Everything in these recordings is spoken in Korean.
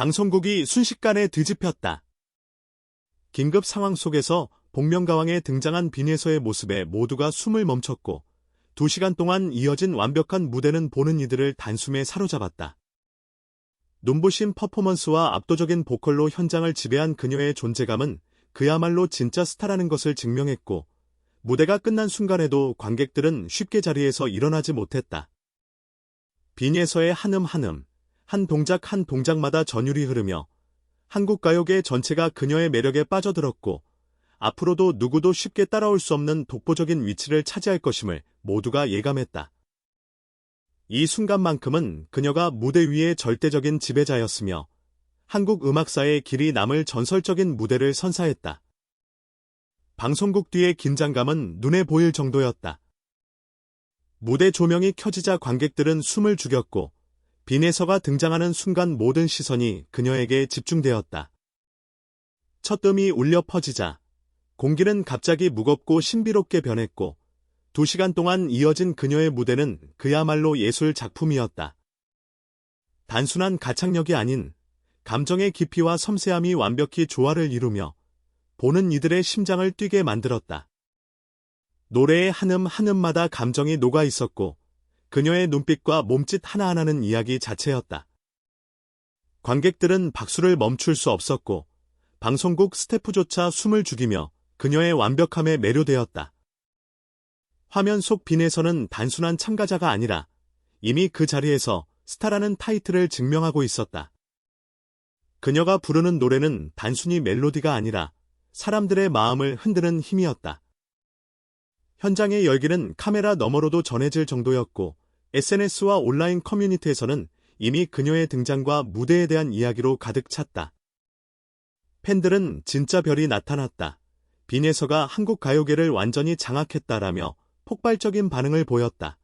방송국이 순식간에 뒤집혔다. 긴급 상황 속에서 복면가왕에 등장한 빈예서의 모습에 모두가 숨을 멈췄고 두 시간 동안 이어진 완벽한 무대는 보는 이들을 단숨에 사로잡았다. 눈부신 퍼포먼스와 압도적인 보컬로 현장을 지배한 그녀의 존재감은 그야말로 진짜 스타라는 것을 증명했고 무대가 끝난 순간에도 관객들은 쉽게 자리에서 일어나지 못했다. 빈예서의 한음 한음, 한 동작 한 동작마다 전율이 흐르며 한국 가요계 전체가 그녀의 매력에 빠져들었고 앞으로도 누구도 쉽게 따라올 수 없는 독보적인 위치를 차지할 것임을 모두가 예감했다. 이 순간만큼은 그녀가 무대 위의 절대적인 지배자였으며 한국 음악사의 길이 남을 전설적인 무대를 선사했다. 방송국 뒤의 긴장감은 눈에 보일 정도였다. 무대 조명이 켜지자 관객들은 숨을 죽였고 빈에서가 등장하는 순간 모든 시선이 그녀에게 집중되었다. 첫 음이 울려 퍼지자 공기는 갑자기 무겁고 신비롭게 변했고 두 시간 동안 이어진 그녀의 무대는 그야말로 예술 작품이었다. 단순한 가창력이 아닌 감정의 깊이와 섬세함이 완벽히 조화를 이루며 보는 이들의 심장을 뛰게 만들었다. 노래의 한음 한음마다 감정이 녹아 있었고 그녀의 눈빛과 몸짓 하나하나는 이야기 자체였다. 관객들은 박수를 멈출 수 없었고 방송국 스태프조차 숨을 죽이며 그녀의 완벽함에 매료되었다. 화면 속 빈에서는 단순한 참가자가 아니라 이미 그 자리에서 스타라는 타이틀을 증명하고 있었다. 그녀가 부르는 노래는 단순히 멜로디가 아니라 사람들의 마음을 흔드는 힘이었다. 현장의 열기는 카메라 너머로도 전해질 정도였고 SNS와 온라인 커뮤니티에서는 이미 그녀의 등장과 무대에 대한 이야기로 가득 찼다. 팬들은 진짜 별이 나타났다. 빈에서가 한국 가요계를 완전히 장악했다라며 폭발적인 반응을 보였다.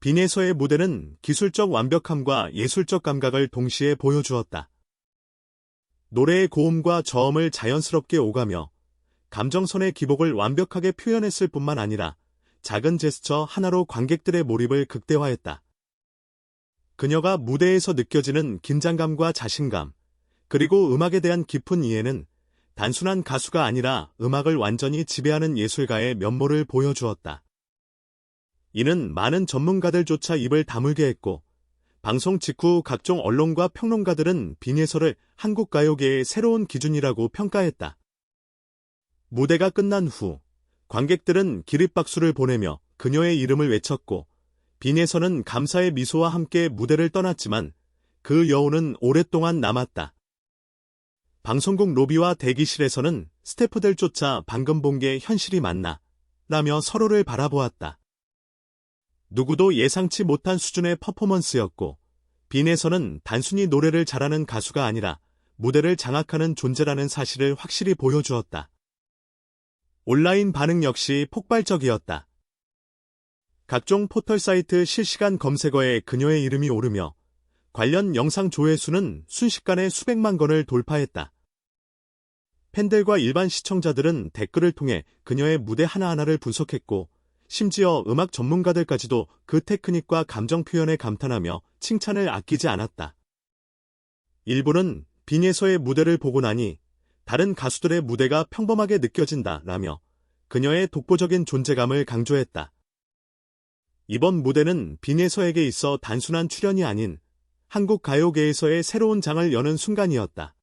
빈에서의 무대는 기술적 완벽함과 예술적 감각을 동시에 보여주었다. 노래의 고음과 저음을 자연스럽게 오가며 감정선의 기복을 완벽하게 표현했을 뿐만 아니라 작은 제스처 하나로 관객들의 몰입을 극대화했다. 그녀가 무대에서 느껴지는 긴장감과 자신감, 그리고 음악에 대한 깊은 이해는 단순한 가수가 아니라 음악을 완전히 지배하는 예술가의 면모를 보여주었다. 이는 많은 전문가들조차 입을 다물게 했고, 방송 직후 각종 언론과 평론가들은 빈예설을 한국 가요계의 새로운 기준이라고 평가했다. 무대가 끝난 후 관객들은 기립박수를 보내며 그녀의 이름을 외쳤고 빈에서는 감사의 미소와 함께 무대를 떠났지만 그 여운은 오랫동안 남았다. 방송국 로비와 대기실에서는 스태프들조차 방금 본 게 현실이 맞나 라며 서로를 바라보았다. 누구도 예상치 못한 수준의 퍼포먼스였고 빈에서는 단순히 노래를 잘하는 가수가 아니라 무대를 장악하는 존재라는 사실을 확실히 보여주었다. 온라인 반응 역시 폭발적이었다. 각종 포털 사이트 실시간 검색어에 그녀의 이름이 오르며 관련 영상 조회수는 순식간에 수백만 건을 돌파했다. 팬들과 일반 시청자들은 댓글을 통해 그녀의 무대 하나하나를 분석했고 심지어 음악 전문가들까지도 그 테크닉과 감정 표현에 감탄하며 칭찬을 아끼지 않았다. 일부는 빈예서의 무대를 보고 나니 다른 가수들의 무대가 평범하게 느껴진다 라며 그녀의 독보적인 존재감을 강조했다. 이번 무대는 빈예서에게 있어 단순한 출연이 아닌 한국 가요계에서의 새로운 장을 여는 순간이었다.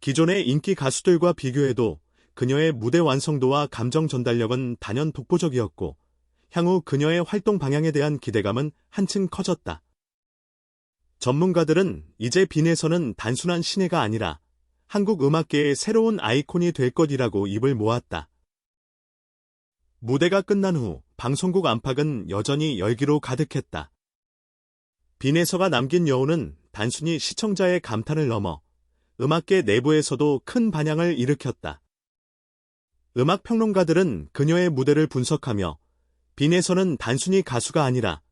기존의 인기 가수들과 비교해도 그녀의 무대 완성도와 감정 전달력은 단연 독보적이었고 향후 그녀의 활동 방향에 대한 기대감은 한층 커졌다. 전문가들은 이제 빈에서는 단순한 신예가 아니라 한국 음악계의 새로운 아이콘이 될 것이라고 입을 모았다. 무대가 끝난 후 방송국 안팎은 여전히 열기로 가득했다. 빈에서가 남긴 여운은 단순히 시청자의 감탄을 넘어 음악계 내부에서도 큰 반향을 일으켰다. 음악 평론가들은 그녀의 무대를 분석하며 빈에서는 단순히 가수가 아니라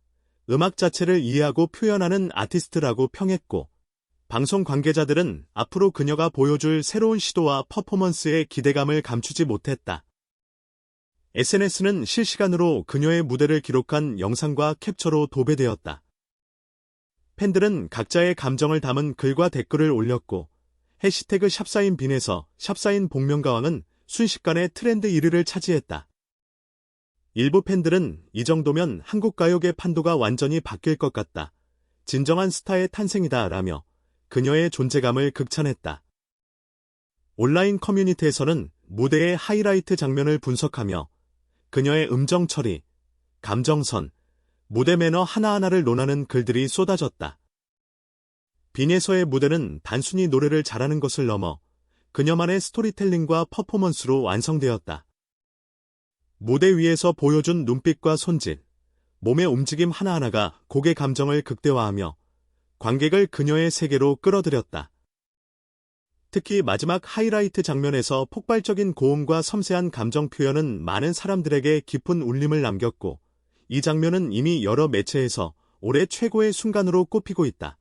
음악 자체를 이해하고 표현하는 아티스트라고 평했고 방송 관계자들은 앞으로 그녀가 보여줄 새로운 시도와 퍼포먼스에 기대감을 감추지 못했다. SNS는 실시간으로 그녀의 무대를 기록한 영상과 캡처로 도배되었다. 팬들은 각자의 감정을 담은 글과 댓글을 올렸고 해시태그 샵사인 빈에서 샵사인 복면가왕은 순식간에 트렌드 1위를 차지했다. 일부 팬들은 이 정도면 한국 가요계 판도가 완전히 바뀔 것 같다. 진정한 스타의 탄생이다 라며 그녀의 존재감을 극찬했다. 온라인 커뮤니티에서는 무대의 하이라이트 장면을 분석하며 그녀의 음정 처리, 감정선, 무대 매너 하나하나를 논하는 글들이 쏟아졌다. 빈에서의 무대는 단순히 노래를 잘하는 것을 넘어 그녀만의 스토리텔링과 퍼포먼스로 완성되었다. 무대 위에서 보여준 눈빛과 손짓, 몸의 움직임 하나하나가 곡의 감정을 극대화하며 관객을 그녀의 세계로 끌어들였다. 특히 마지막 하이라이트 장면에서 폭발적인 고음과 섬세한 감정 표현은 많은 사람들에게 깊은 울림을 남겼고 이 장면은 이미 여러 매체에서 올해 최고의 순간으로 꼽히고 있다.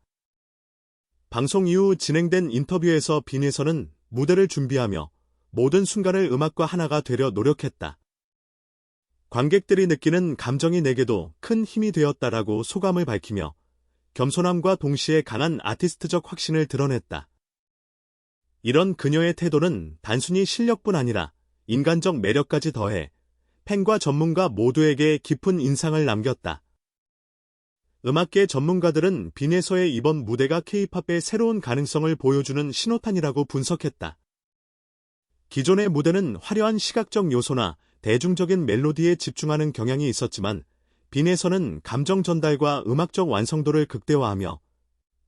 방송 이후 진행된 인터뷰에서 빈에서는 무대를 준비하며 모든 순간을 음악과 하나가 되려 노력했다. 관객들이 느끼는 감정이 내게도 큰 힘이 되었다라고 소감을 밝히며 겸손함과 동시에 강한 아티스트적 확신을 드러냈다. 이런 그녀의 태도는 단순히 실력뿐 아니라 인간적 매력까지 더해 팬과 전문가 모두에게 깊은 인상을 남겼다. 음악계 전문가들은 빈에서의 이번 무대가 케이팝의 새로운 가능성을 보여주는 신호탄이라고 분석했다. 기존의 무대는 화려한 시각적 요소나 대중적인 멜로디에 집중하는 경향이 있었지만 빈에서는 감정 전달과 음악적 완성도를 극대화하며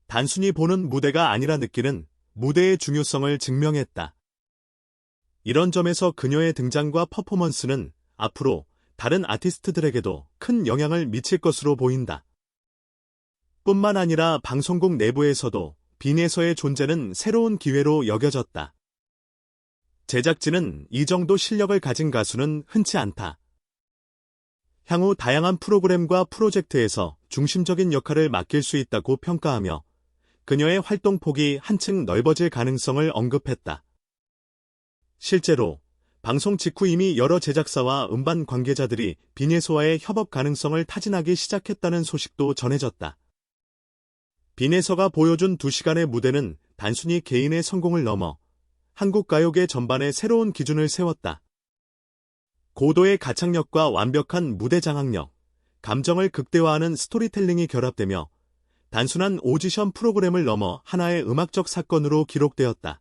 단순히 보는 무대가 아니라 느끼는 무대의 중요성을 증명했다. 이런 점에서 그녀의 등장과 퍼포먼스는 앞으로 다른 아티스트들에게도 큰 영향을 미칠 것으로 보인다. 뿐만 아니라 방송국 내부에서도 빈에서의 존재는 새로운 기회로 여겨졌다. 제작진은 이 정도 실력을 가진 가수는 흔치 않다. 향후 다양한 프로그램과 프로젝트에서 중심적인 역할을 맡길 수 있다고 평가하며 그녀의 활동 폭이 한층 넓어질 가능성을 언급했다. 실제로 방송 직후 이미 여러 제작사와 음반 관계자들이 빈에서와의 협업 가능성을 타진하기 시작했다는 소식도 전해졌다. 빈에서가 보여준 2시간의 무대는 단순히 개인의 성공을 넘어 한국 가요계 전반에 새로운 기준을 세웠다. 고도의 가창력과 완벽한 무대 장악력, 감정을 극대화하는 스토리텔링이 결합되며 단순한 오디션 프로그램을 넘어 하나의 음악적 사건으로 기록되었다.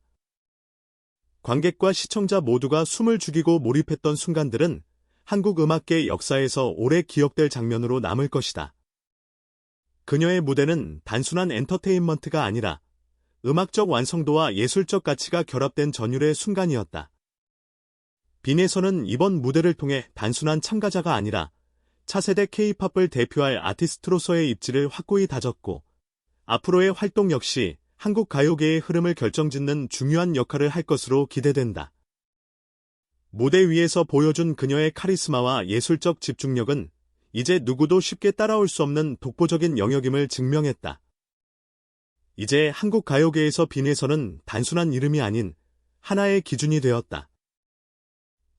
관객과 시청자 모두가 숨을 죽이고 몰입했던 순간들은 한국 음악계 역사에서 오래 기억될 장면으로 남을 것이다. 그녀의 무대는 단순한 엔터테인먼트가 아니라 음악적 완성도와 예술적 가치가 결합된 전율의 순간이었다. 빈에서는 이번 무대를 통해 단순한 참가자가 아니라 차세대 K-팝을 대표할 아티스트로서의 입지를 확고히 다졌고 앞으로의 활동 역시 한국 가요계의 흐름을 결정짓는 중요한 역할을 할 것으로 기대된다. 무대 위에서 보여준 그녀의 카리스마와 예술적 집중력은 이제 누구도 쉽게 따라올 수 없는 독보적인 영역임을 증명했다. 이제 한국 가요계에서 빈에서는 단순한 이름이 아닌 하나의 기준이 되었다.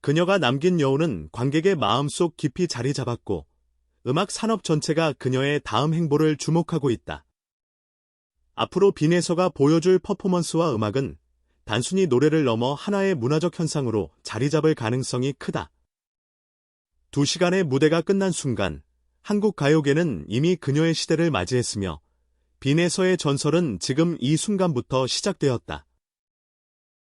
그녀가 남긴 여운은 관객의 마음속 깊이 자리 잡았고 음악 산업 전체가 그녀의 다음 행보를 주목하고 있다. 앞으로 빈에서가 보여줄 퍼포먼스와 음악은 단순히 노래를 넘어 하나의 문화적 현상으로 자리 잡을 가능성이 크다. 두 시간의 무대가 끝난 순간 한국 가요계는 이미 그녀의 시대를 맞이했으며 빈에서의 전설은 지금 이 순간부터 시작되었다.